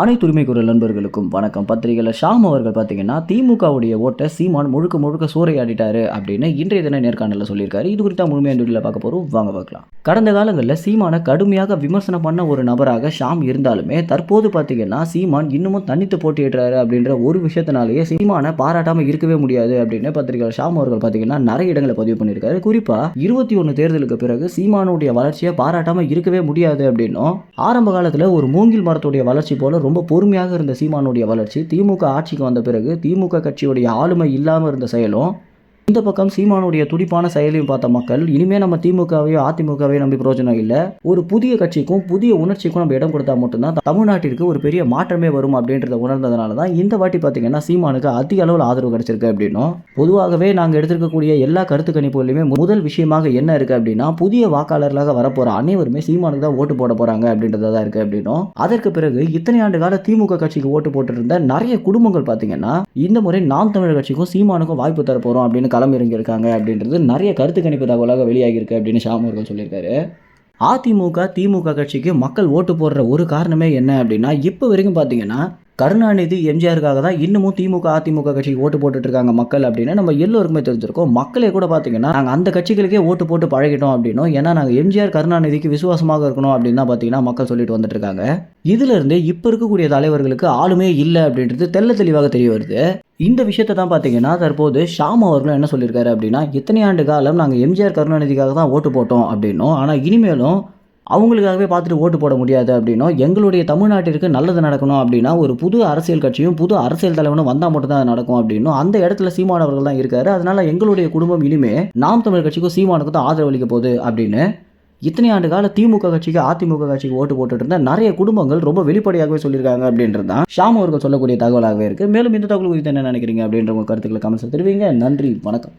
அனைத்து உரிமை குரல் நண்பர்களுக்கும் வணக்கம். பத்திரிகையில் ஷாம் அவர்கள் பார்த்தீங்கன்னா திமுகவுடைய ஓட்டை சீமான் முழுக்க முழுக்க சூறையாடிட்டாரு அப்படின்னு இன்றைய தின நேர்காணலில் சொல்லியிருக்காரு. இது குறித்தா முழுமையாக இந்த வீடியோவில் பார்க்க போகிறோம் வாங்க பார்க்கலாம். கடந்த காலங்களில் சீமானை கடுமையாக விமர்சனம் பண்ண ஒரு நபராக ஷாம் இருந்தாலுமே தற்போது பார்த்தீங்கன்னா சீமான் இன்னமும் தனித்து போட்டியிடுறாரு அப்படின்ற ஒரு விஷயத்தினாலேயே சீமானை பாராட்டாமல் இருக்கவே முடியாது அப்படின்னு பத்திரிகையாளர் ஷாம் அவர்கள் பார்த்தீங்கன்னா நிறைய இடங்களை பதிவு பண்ணியிருக்காரு. குறிப்பாக இருபத்தி ஒன்று தேர்தலுக்கு பிறகு சீமானுடைய வளர்ச்சியை பாராட்டாமல் இருக்கவே முடியாது அப்படின்னும் ஆரம்ப காலத்தில் ஒரு மூங்கில் மரத்துடைய வளர்ச்சி போல ரொம்ப பொறுமையாக இருந்த சீமானுடைய வளர்ச்சி திமுக ஆட்சிக்கு வந்த பிறகு திமுக கட்சியுடைய ஆளுமை இல்லாமல் இருந்த செயலும் இந்த பக்கம் சீமானுடைய துடிப்பான செயலையும் பார்த்த மக்கள் இனிமே நம்ம திமுகவையோ அதிமுகவையோ நம்பி பிரயோஜனம் இல்லை. ஒரு புதிய கட்சிக்கும் புதிய உணர்ச்சிக்கும் நம்ம இடம் கொடுத்தா மட்டும்தான் தமிழ்நாட்டிற்கு ஒரு பெரிய மாற்றமே வரும் அப்படின்றத உணர்ந்ததுனால தான் இந்த வாட்டி பார்த்தீங்கன்னா சீமானுக்கு அதிக அளவில் ஆதரவு கிடைச்சிருக்கு அப்படின்னும். பொதுவாகவே நாங்கள் எடுத்திருக்கக்கூடிய எல்லா கருத்து கணிப்புகளையுமே முதல் விஷயமாக என்ன இருக்கு அப்படின்னா புதிய வாக்காளர்களாக வரப்போற அனைவருமே சீமானுக்கு தான் ஓட்டு போட போறாங்க அப்படின்றத தான் இருக்கு அப்படின்னும். அதற்கு பிறகு இத்தனை ஆண்டு கால திமுக கட்சிக்கு ஓட்டு போட்டிருந்த நிறைய குடும்பங்கள் பார்த்தீங்கன்னா இந்த முறை நாம் தமிழர் கட்சிக்கும் சீமானுக்கும் வாய்ப்பு தர போறோம் அப்படின்னு களம் இறங்கியிருக்காங்க அப்படின்றது நிறைய கருத்து கணிப்பு தகவலாக வெளியாகியிருக்கு அப்படின்னு ஷாம் அவர்கள் சொல்லியிருக்காரு. அதிமுக திமுக கட்சிக்கு மக்கள் ஓட்டு போடுற ஒரு காரணமே என்ன அப்படின்னா இப்போ வரைக்கும் பார்த்தீங்கன்னா கருணாநிதி எம்ஜிஆருக்காக தான் இன்னமும் திமுக அதிமுக கட்சிக்கு ஓட்டு போட்டுட்டு இருக்காங்க மக்கள் அப்படின்னா நம்ம எல்லோருக்குமே தெரிஞ்சிருக்கோம். மக்களே கூட பார்த்தீங்கன்னா நாங்கள் அந்த கட்சிகளுக்கே ஓட்டு போட்டு பழகிட்டோம் அப்படின்னும் ஏன்னா நாங்கள் எம்ஜிஆர் கருணாநிதிக்கு விசுவாசமாக இருக்கணும் அப்படின்னு தான் பார்த்தீங்கன்னா மக்கள் சொல்லிட்டு வந்துட்டு இருக்காங்க இதுலேருந்து இப்போ இருக்கக்கூடிய தலைவர்களுக்கு ஆளுமே இல்லை அப்படின்றது தெள்ள தெளிவாக தெரிய வருது. இந்த விஷயத்தை தான் பார்த்தீங்கன்னா தற்போது ஷாம் அவர்களும் என்ன சொல்லியிருக்காரு அப்படின்னா இத்தனை ஆண்டு காலம் நாங்கள் எம்ஜிஆர் கருணாநிதிக்காக தான் ஓட்டு போட்டோம் அப்படின்னும். ஆனால் இனிமேலும் அவங்களுக்காகவே பார்த்துட்டு ஓட்டு போட முடியாது அப்படின்னும். எங்களுடைய தமிழ்நாட்டிற்கு நல்லது நடக்கணும் அப்படின்னா ஒரு புது அரசியல் கட்சியும் புது அரசியல் தலைவனும் வந்தால் மட்டும்தான் அது நடக்கும் அப்படின்னும். அந்த இடத்துல சீமானவர்கள் தான் இருக்காரு. அதனால எங்களுடைய குடும்பம் இனிமே நாம் தமிழ் கட்சிக்கும் சீமானுக்கும் தான் ஆதரவு அளிக்க போகுது அப்படின்னு இத்தனை ஆண்டு கால திமுக கட்சிக்கு அதிமுக கட்சிக்கு ஓட்டு போட்டுட்டு இருந்த நிறைய குடும்பங்கள் ரொம்ப வெளிப்படையாகவே சொல்லியிருக்காங்க அப்படின்றது தான் ஷாம் அவர்கள் சொல்லக்கூடிய தகவலாகவே இருக்கு. மேலும் இந்த தகவல் குறித்து என்ன நினைக்கிறீங்க அப்படின்ற உங்க கருத்துக்களை கமெண்ட்ஸ் தெரிவிங்க. நன்றி. வணக்கம்.